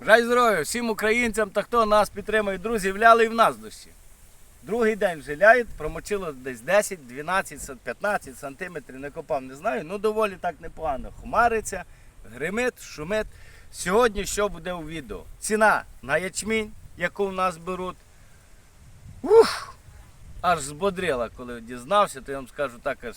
Бажаю здоров'я всім українцям та хто нас підтримує, друзі, вляли і в нас дощі. Другий день вже ляють, промочило десь 10, 12, 15 сантиметрів, не копав, не знаю. Ну доволі так непогано. Хмариться, гримить, шумить. Сьогодні що буде у відео? Ціна на ячмінь, яку в нас беруть. Ух! Аж збодрила, коли дізнався, то я вам скажу так, аж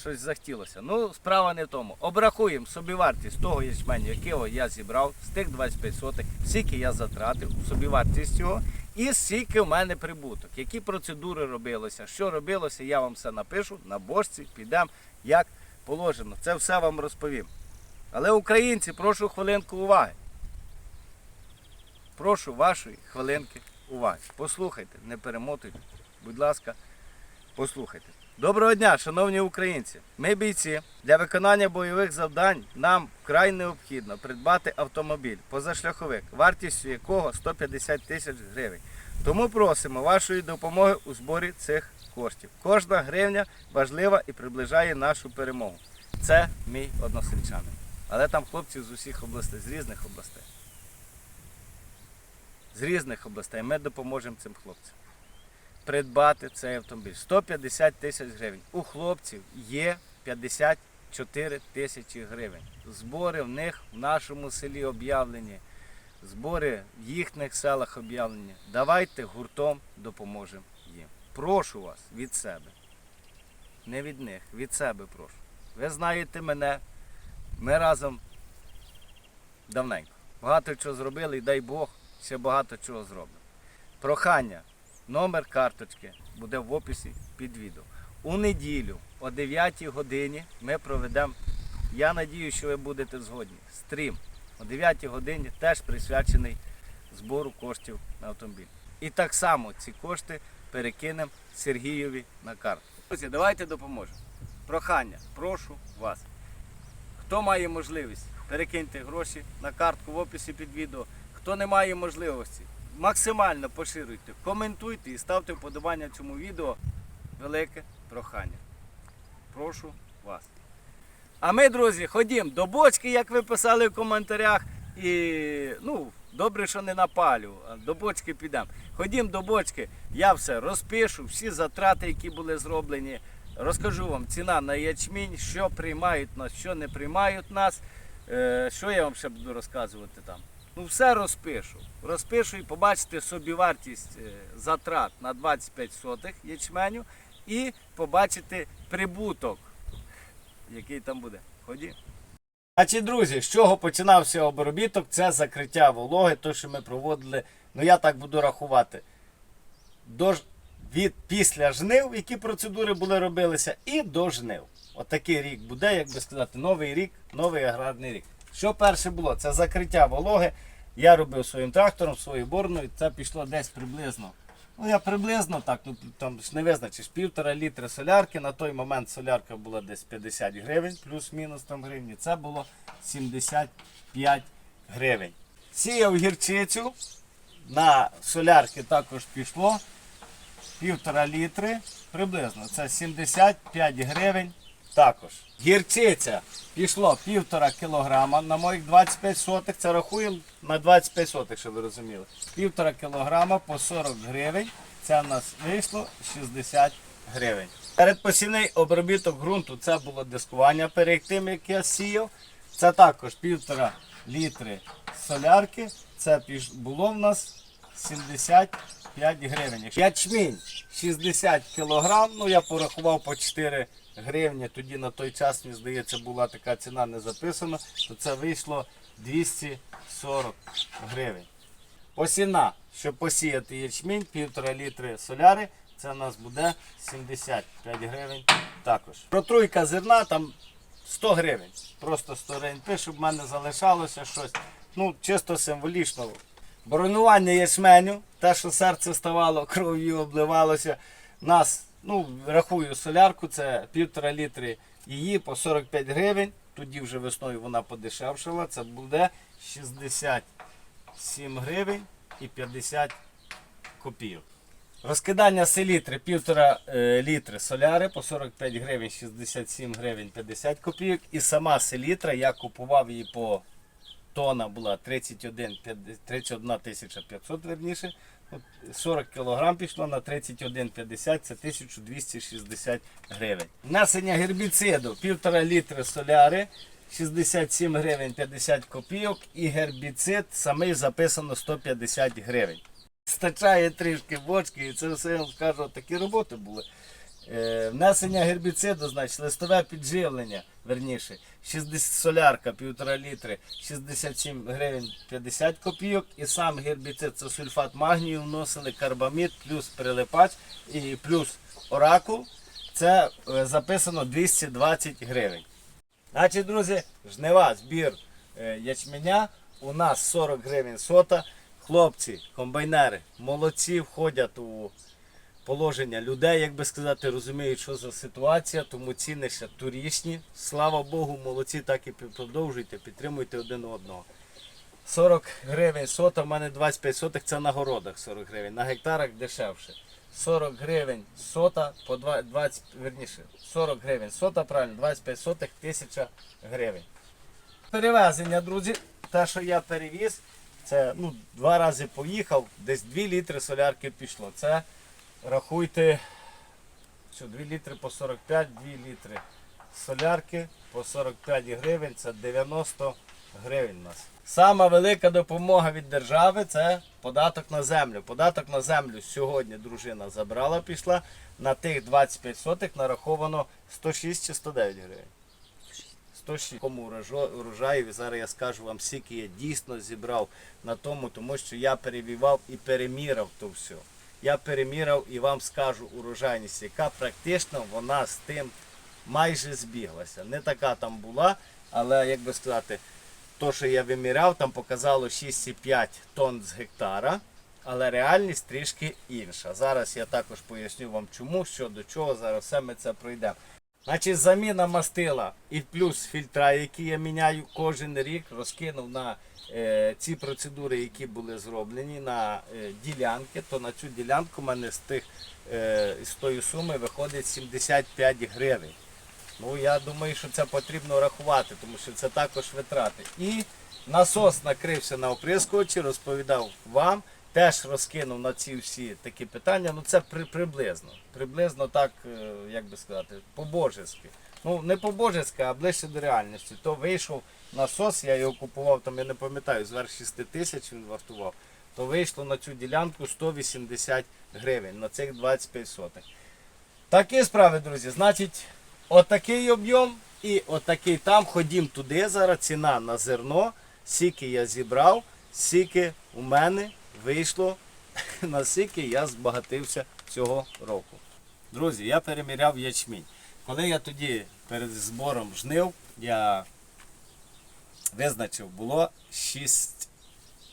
щось захотілося. Ну, справа не в тому. Обрахуємо собівартість того ячменю, якого я зібрав, з тих 25 сотих, скільки я затратив, собівартість його, і скільки в мене прибуток, які процедури робилося, що робилося, я вам все напишу на бошці, підемо, як положено. Це все вам розповім. Але українці, прошу хвилинку уваги. Прошу вашої хвилинки уваги. Послухайте, не перемотуйте, будь ласка, послухайте. Доброго дня, шановні українці! Ми бійці. Для виконання бойових завдань нам вкрай необхідно придбати автомобіль позашляховик, вартістю якого 150 тисяч гривень. Тому просимо вашої допомоги у зборі цих коштів. Кожна гривня важлива і приближає нашу перемогу. Це мій односельчанин. Але там хлопці з усіх областей, з різних областей. З різних областей ми допоможемо цим хлопцям придбати цей автомобіль. 150 тисяч гривень. У хлопців є 54 тисячі гривень. Збори в них в нашому селі об'явлені. Збори в їхніх селах об'явлені. Давайте гуртом допоможемо їм. Прошу вас від себе. Не від них, від себе прошу. Ви знаєте мене. Ми разом давненько. Багато чого зробили і дай Бог, ще багато чого зробимо. Прохання. Номер карточки буде в описі під відео. У неділю о 9 годині ми проведемо, я надію, що ви будете згодні, стрім о 9 годині теж присвячений збору коштів на автомобіль. І так само ці кошти перекинемо Сергієві на карту. Друзі, давайте допоможемо. Прохання, прошу вас. Хто має можливість, перекиньте гроші на картку в описі під відео. Хто не має можливості, максимально поширюйте, коментуйте і ставте вподобання цьому відео. Велике прохання. Прошу вас. А ми, друзі, ходімо до бочки, як ви писали в коментарях. І ну, добре, що не на палю, а до бочки підемо. Ходімо до бочки, я все розпишу, всі затрати, які були зроблені. Розкажу вам ціна на ячмінь, що приймають нас, що не приймають нас. Е, що я вам ще буду розказувати там? Ну, все розпишу. Розпишу і побачите собівартість е, затрат на 25 сотих ячменю і побачите прибуток, який там буде. Ході. Значить, друзі, з чого починався обробіток? Це закриття вологи, то, що ми проводили, ну я так буду рахувати. До, від після жнив, які процедури були робилися, і до жнив. Отакий рік буде, як би сказати, новий рік, новий аграрний рік. Що перше було? Це закриття вологи. Я робив своїм трактором, своєю борною. Це пішло десь приблизно. Ну, я приблизно так, ну там ж не визначиш, півтора літри солярки. На той момент солярка була десь 50 гривень, плюс-мінус там гривні. Це було 75 гривень. Сіяв гірчицю. На солярки також пішло півтора літри, приблизно. Це 75 гривень також. Гірчиця пішло півтора кілограма на моїх 25 сотих. Це рахуємо на 25 сотих, щоб ви розуміли. Півтора кілограма по 40 гривень. Це в нас вийшло 60 гривень. Передпосівний обробіток ґрунту це було дискування перед тим, як я сіяв. Це також півтора літри солярки. Це було в нас 75 гривень. Ячмінь 60 кілограм, ну я порахував по 4 гривні, тоді на той час, мені здається, була така ціна не записана, то це вийшло 240 гривень. Посіна, щоб посіяти ячмінь, півтора літри соляри, це у нас буде 75 гривень також. Протруйка зерна там 100 гривень. Просто 100 гривень. Щоб в мене залишалося щось. Ну, чисто символічно. Боронування ячменю, те, що серце ставало, кров'ю обливалося. Нас, ну, рахую солярку, це півтора літри її по 45 гривень. Тоді вже весною вона подешевшала. Це буде 67 гривень і 50 копійок. Розкидання селітри півтора е, літри соляри по 45 гривень 67 гривень 50 копійок. І сама селітра я купував її по тонна була 31, 50 31 тисяча 500 верніше. От 40 кг пішло на 31,50, це 1260 гривень. Внесення гербіциду 1,5 літри соляри, 67 гривень 50 копійок і гербіцид самий записано 150 гривень. Стачає трішки бочки і це все скажу, такі роботи були. Е, внесення гербіциду, значить, листове підживлення, верніше, 60, солярка 1,5 літри, 67 гривень 50 копійок. І сам гербіцид це сульфат магнію, вносили карбамід, плюс прилипач і плюс оракул. Це е, записано 220 гривень. Значить, друзі, жнива, збір е, ячменя. У нас 40 гривень сота. Хлопці, комбайнери, молодці входять у положення людей, як би сказати, розуміють, що за ситуація, тому ціни ще турічні. Слава Богу, молодці, так і продовжуйте, підтримуйте один одного. 40 гривень сота, в мене 25 сотих, це на городах 40 гривень, на гектарах дешевше. 40 гривень сота по 20, верніше, 40 гривень сота, правильно, 25 сотих, 1000 гривень. Перевезення, друзі, те, що я перевіз, це ну, два рази поїхав, десь 2 літри солярки пішло. Це рахуйте, що 2 літри по 45, 2 літри солярки по 45 гривень, це 90 гривень у нас. Сама велика допомога від держави це податок на землю. Податок на землю сьогодні дружина забрала, пішла. На тих 25 сотих нараховано 106 чи 109 гривень. 106. Кому урожаю, зараз я скажу вам, скільки я дійсно зібрав на тому, тому що я перевівав і переміряв то все. Я переміряв і вам скажу урожайність, яка практично вона з тим майже збіглася. Не така там була, але як би сказати, то, що я виміряв, там показало 6,5 тонн з гектара, але реальність трішки інша. Зараз я також поясню вам чому, що до чого, зараз все ми це пройдемо. Значить, заміна мастила і плюс фільтра, які я міняю кожен рік, розкинув на е, ці процедури, які були зроблені на е, ділянки, то на цю ділянку в мене з тих е, з тої суми виходить 75 гривень. Ну я думаю, що це потрібно рахувати, тому що це також витрати. І насос накрився на оприскувачі, розповідав вам. Теж розкинув на ці всі такі питання. Ну це при, приблизно. Приблизно так, е, як би сказати, по-божески. Ну, не по-божески, а ближче до реальності. То вийшов насос, я його купував, там я не пам'ятаю, зверх 6 тисяч він вартував. То вийшло на цю ділянку 180 гривень на цих 25 сотих. Такі справи, друзі. Значить, отакий об'єм і отакий там. Ходім туди. Зараз ціна на зерно. Скільки я зібрав, скільки у мене вийшло, наскільки я збагатився цього року. Друзі, я переміряв ячмінь. Коли я тоді перед збором жнив, я визначив, було 6,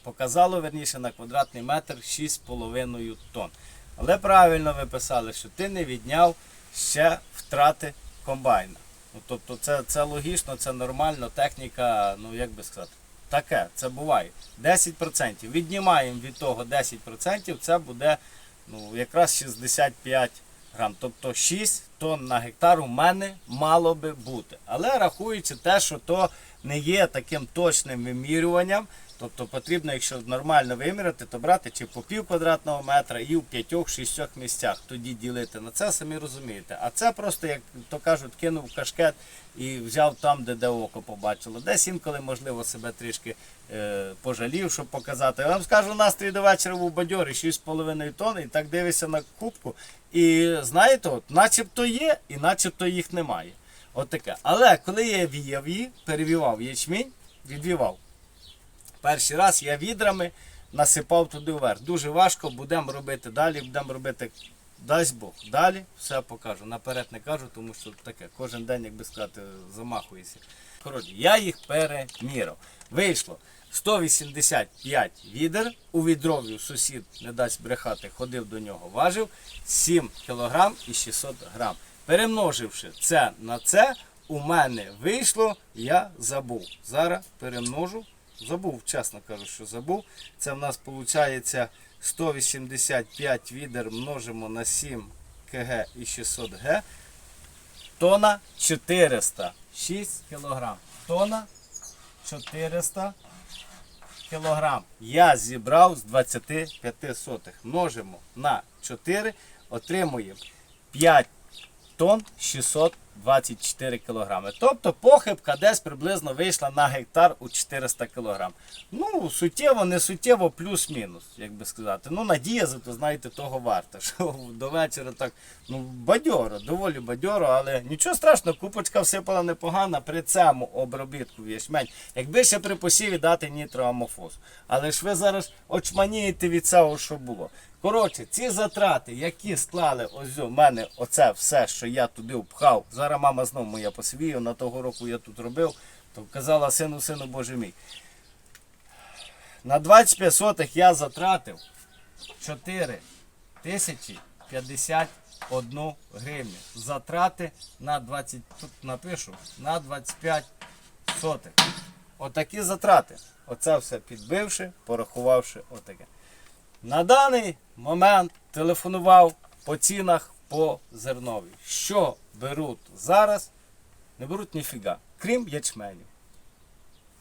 показало верніше на квадратний метр 6,5 тонн. Але правильно ви писали, що ти не відняв ще втрати комбайна. Ну, тобто це, це логічно, це нормально, техніка, ну як би сказати, таке, це буває. 10%. Віднімаємо від того 10%, це буде ну, якраз 65 грам. Тобто 6 тонн на гектар у мене мало би бути. Але рахуючи те, що то не є таким точним вимірюванням, тобто потрібно, якщо нормально виміряти, то брати чи по пів квадратного метра і в п'ятьох-шістьох місцях. Тоді ділити на це, самі розумієте. А це просто, як то кажуть, кинув кашкет і взяв там, де, де око побачило. Десь інколи, можливо, себе трішки е, пожалів, щоб показати. Я вам скажу, настрій до вечора був бадьорий, 6,5 тонн, і так дивишся на кубку. І знаєте, от, начебто є, і начебто їх немає. От таке. Але коли я віяв її, перевівав ячмінь, відвівав. Перший раз я відрами насипав туди вверх. Дуже важко, будемо робити далі, будемо робити, дасть Бог. Далі все покажу. Наперед не кажу, тому що таке. Кожен день, як би сказати, замахується. Коротше, я їх переміряв. Вийшло 185 відер. У відров'ю сусід не дасть брехати, ходив до нього, важив 7 кг і 600 грам. Перемноживши це на це, у мене вийшло, я забув. Зараз перемножу. Забув, чесно кажу, що забув. Це в нас виходить 185 відер множимо на 7 кг і 600 г. Тона 400. 6 кг. Тона 400 кілограм я зібрав з 25 сотих. Множимо на 4, отримуємо 5 тонн 624 кілограми. Тобто похибка десь приблизно вийшла на гектар у 400 кілограм. Ну, суттєво, не суттєво, плюс-мінус, як би сказати. Ну, надія, зато знаєте, того варта. Що до вечора так ну, бадьоро, доволі бадьоро, але нічого страшного, купочка всипала непогана при цьому обробітку в ячмень. Якби ще при посіві дати нітроамофос. Але ж ви зараз очманієте від цього, що було. Коротше, ці затрати, які склали ось у мене оце все, що я туди впхав. Зараз мама знову моя посвію, на того року я тут робив, то казала сину, сину Боже мій. На 25 сотих я затратив 4 тисячі 51 гривню. Затрати на 20, тут напишу, на 25 сотих. Отакі затрати. Оце все підбивши, порахувавши отаке. На даний момент телефонував по цінах по зернові. Що беруть зараз? Не беруть ніфіга, крім ячменю.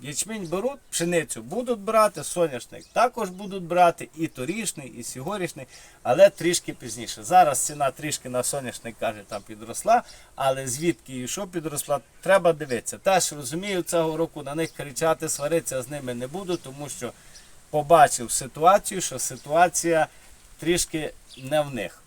Ячмінь беруть, пшеницю будуть брати, соняшник також будуть брати, і торішний, і сьогоднішній, але трішки пізніше. Зараз ціна трішки на соняшник каже, там підросла, але звідки і що підросла, треба дивитися. Теж розумію, цього року на них кричати, сваритися з ними не буду, тому що побачив ситуацію, що ситуація трішки не в них.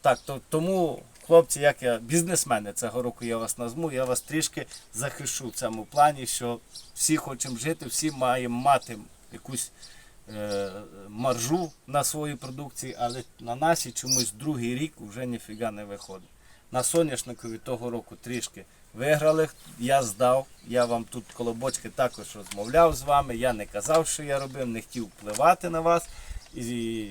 Так, то, тому, хлопці, як я бізнесмени цього року я вас назву, я вас трішки захищу в цьому плані, що всі хочемо жити, всі маємо мати якусь е, маржу на своїй продукції, але на нашій чомусь другий рік вже ніфіга не виходить. На соняшникові того року трішки виграли, я здав, я вам тут коло бочки також розмовляв з вами, я не казав, що я робив, не хотів впливати на вас. І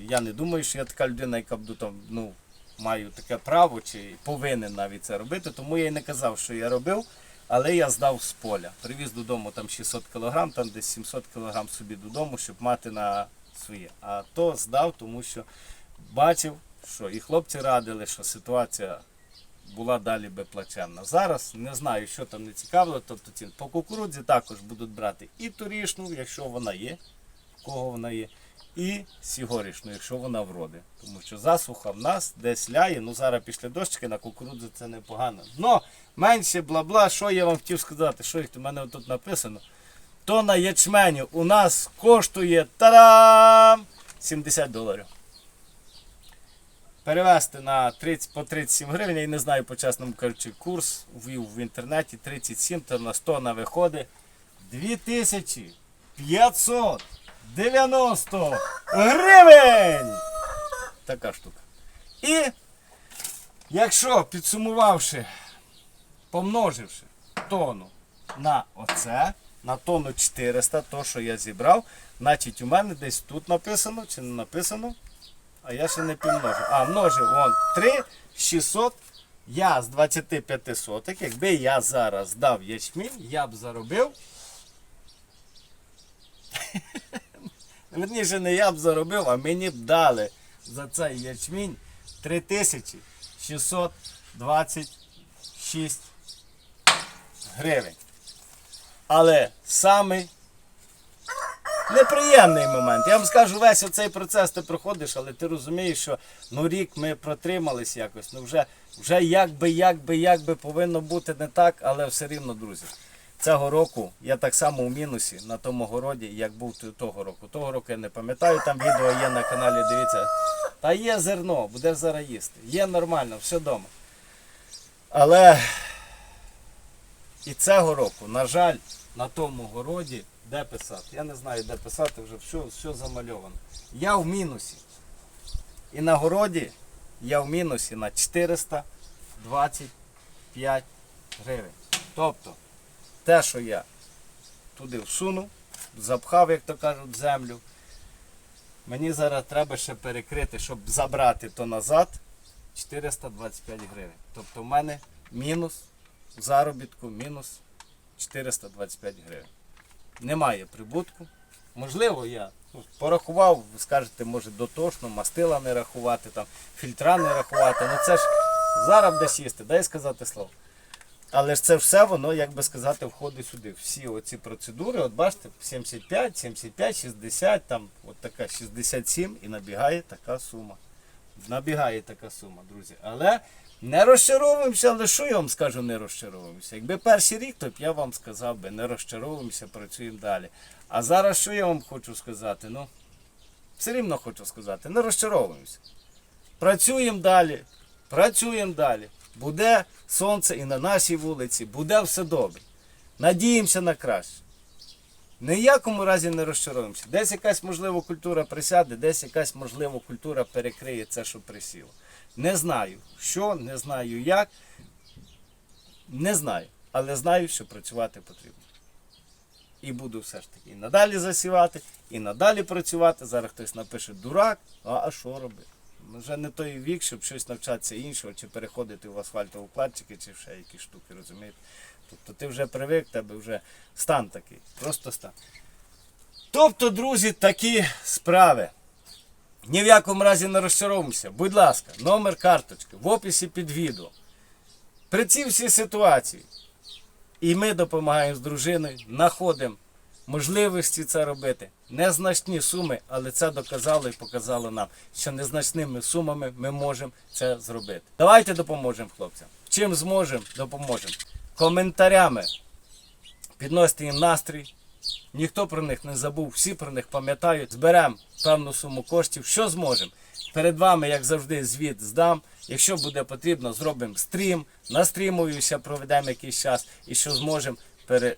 я не думаю, що я така людина, яка буду там, ну, маю таке право чи повинен навіть це робити, тому я й не казав, що я робив, але я здав з поля. Привіз додому там 600 кг, там десь 700 кг собі додому, щоб мати на своє. А то здав, тому що бачив, що і хлопці радили, що ситуація була далі би плачевна. Зараз не знаю, що там не цікавило. Тобто цін. По кукурудзі також будуть брати і торішну, якщо вона є, в кого вона є, і сігорішну, якщо вона вроде. Тому що засуха в нас десь ляє. Ну зараз після дощки на кукурудзу це непогано. Но менше бла-бла, що я вам хотів сказати, що їх у мене тут написано. Тона ячменю у нас коштує та-дам! 70 доларів. Перевести на 30, по 37 гривень, я не знаю по чесному кажучи, курс ввів в інтернеті 37, то на 100 на виходить 2590 гривень! Така штука. І якщо підсумувавши, помноживши тонну на оце, на тонну 400, то що я зібрав, значить у мене десь тут написано чи не написано. А я ще не підмножив. А, множив вон 3 600. Я з 25 соток, якби я зараз дав ячмінь, я б заробив. Верніше, не я б заробив, а мені б дали за цей ячмінь 3626 гривень. Але самий неприємний момент. Я вам скажу, весь оцей процес ти проходиш, але ти розумієш, що ну рік ми протримались якось. Ну вже, вже як би, як би, повинно бути не так, але все рівно, друзі. Цього року я так само у мінусі на тому городі, як був того року. Того року я не пам'ятаю, там відео є на каналі, дивіться. Та є зерно, будеш зараз їсти. Є нормально, все вдома. Але і цього року, на жаль, на тому городі, де писати? Я не знаю, де писати, вже все, все замальовано. Я в мінусі. І на городі я в мінусі на 425 гривень. Тобто, те, що я туди всунув, запхав, як то кажуть, землю. Мені зараз треба ще перекрити, щоб забрати то назад 425 гривень. Тобто в мене мінус заробітку, мінус 425 гривень. Немає прибутку. Можливо, я ну, порахував, ви скажете, може дотошно, мастила не рахувати, там, фільтра не рахувати. Ну це ж зараз десь їсти, дай сказати слово. Але ж це все воно, як би сказати, входить сюди. Всі оці процедури, от бачите, 75, 75, 60, там от така 67 і набігає така сума. Набігає така сума, друзі. Але не розчаровуємося, але що я вам скажу, не розчаровуємося. Якби перший рік, то б я вам сказав би, не розчаровуємося, працюємо далі. А зараз що я вам хочу сказати? Ну, все рівно хочу сказати, не розчаровуємося. Працюємо далі, працюємо далі. Буде сонце і на нашій вулиці, буде все добре. Надіємося на краще. Ніякому разі не розчаруємося. Десь якась можливо культура присяде, десь якась можливо культура перекриє це, що присіло. Не знаю що, не знаю як. Не знаю, але знаю, що працювати потрібно. І буду все ж таки і надалі засівати, і надалі працювати. Зараз хтось напише дурак, а, а що робити? Вже не той вік, щоб щось навчатися іншого, чи переходити в асфальтовокладчики, чи ще якісь штуки, розумієте? Тобто ти вже привик, тебе вже стан такий, просто стан. Тобто, друзі, такі справи. Ні в якому разі не розчаровуємося. Будь ласка, номер карточки в описі під відео. При цій всій ситуації і ми допомагаємо з дружиною, знаходимо можливості це робити. Незначні суми, але це доказало і показало нам, що незначними сумами ми можемо це зробити. Давайте допоможемо хлопцям. Чим зможемо, допоможемо. Коментарями підносите їм настрій. Ніхто про них не забув, всі про них пам'ятають. Зберемо певну суму коштів, що зможемо. Перед вами, як завжди, звіт здам. Якщо буде потрібно, зробимо стрім, настрімуюся, проведемо якийсь час і що зможемо, пере...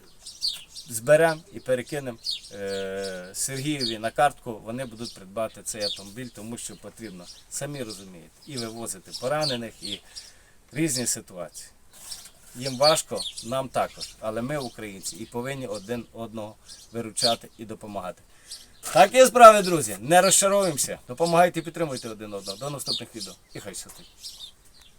зберемо і перекинемо е... Сергієві на картку. Вони будуть придбати цей автомобіль, тому що потрібно, самі розумієте, і вивозити поранених, і різні ситуації. Їм важко, нам також. Але ми українці і повинні один одного виручати і допомагати. Такі справи, друзі. Не розчаровуємося. Допомагайте і підтримуйте один одного. До наступних відео. І хай щастить.